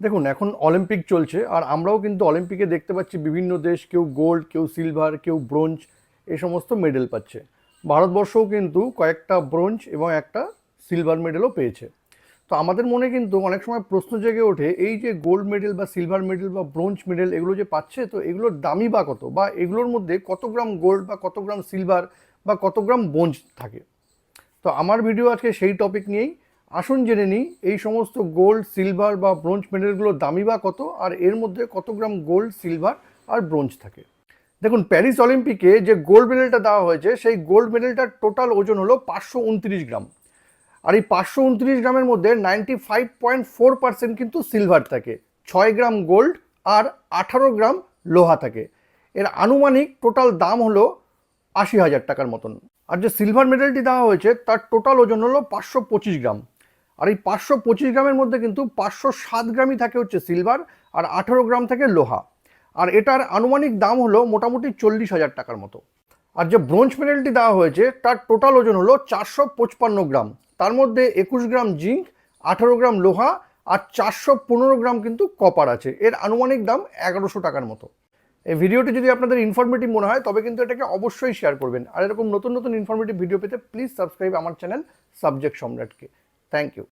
দেখুন, এখন অলিম্পিক চলছে, আর আমরাও কিন্তু অলিম্পিকে দেখতে পাচ্ছি বিভিন্ন দেশ, কেউ গোল্ড কেউ সিলভার কেউ ব্রোঞ্জ এই সমস্ত মেডেল পাচ্ছে। ভারতবর্ষও কিন্তু কয়েকটা ব্রোঞ্জ এবং একটা সিলভার মেডেলও পেয়েছে। তো আমাদের মনে কিন্তু অনেক সময় প্রশ্ন জেগে ওঠে, এই যে গোল্ড মেডেল বা সিলভার মেডেল বা ব্রোঞ্জ মেডেল এগুলো যে পাচ্ছে, তো এগুলোর দামই বা কত? বা এগুলোর মধ্যে কত গ্রাম গোল্ড বা কত গ্রাম সিলভার বা কত গ্রাম ব্রোঞ্জ থাকে? তো আমার ভিডিও আজকে সেই টপিক নিয়েই। আসুন জেনে নিই, এই সমস্ত গোল্ড সিলভার বা ব্রোঞ্জ মেডেলগুলোর দামি বা কত? আর এর মধ্যে কত গ্রাম গোল্ড সিলভার আর ব্রোঞ্জ থাকে? দেখুন প্যারিস অলিম্পিকে যে গোল্ড মেডেলটা দেওয়া হয়েছে, সেই গোল্ড মেডেলটার টোটাল ওজন হলো পাঁচশো উনত্রিশ গ্রাম। আর এই পাঁচশো উনত্রিশ গ্রামের মধ্যে ninety five point four percent কিন্তু সিলভার থাকে। ছয় গ্রাম গোল্ড আর আঠারো গ্রাম লোহা থাকে। এর আনুমানিক টোটাল দাম হলো আশি হাজার টাকার মতন। আর যে সিলভার মেডেলটি দেওয়া হয়েছে, তার টোটাল ওজন হলো পাঁচশো পঁচিশ গ্রাম। আর এই পাঁচশো পঁচিশ গ্রামের মধ্যে কিন্তু পাঁচশো সাত গ্রামই থাকে হচ্ছে সিলভার আর আঠেরো গ্রাম থাকে লোহা। আর এটার আনুমানিক দাম হলো মোটামুটি চল্লিশ হাজার টাকার মতো। আর যে ব্রোঞ্জ মেডেলটি দেওয়া হয়েছে, তার টোটাল ওজন হলো চারশো পঁচপান্ন গ্রাম। তার মধ্যে একুশ গ্রাম জিঙ্ক, আঠারো গ্রাম লোহা আর চারশো পনেরো গ্রাম কিন্তু কপার আছে। এর আনুমানিক দাম এগারোশো টাকার মতো। এই ভিডিওটি যদি আপনাদের ইনফরমেটিভ মনে হয়, তবে কিন্তু এটাকে অবশ্যই শেয়ার করবেন। আর এরকম নতুন নতুন ইনফরমেটিভ ভিডিও পেতে প্লিজ সাবস্ক্রাইব আমার চ্যানেল সাবজেক্ট সম্রাটকে। Thank you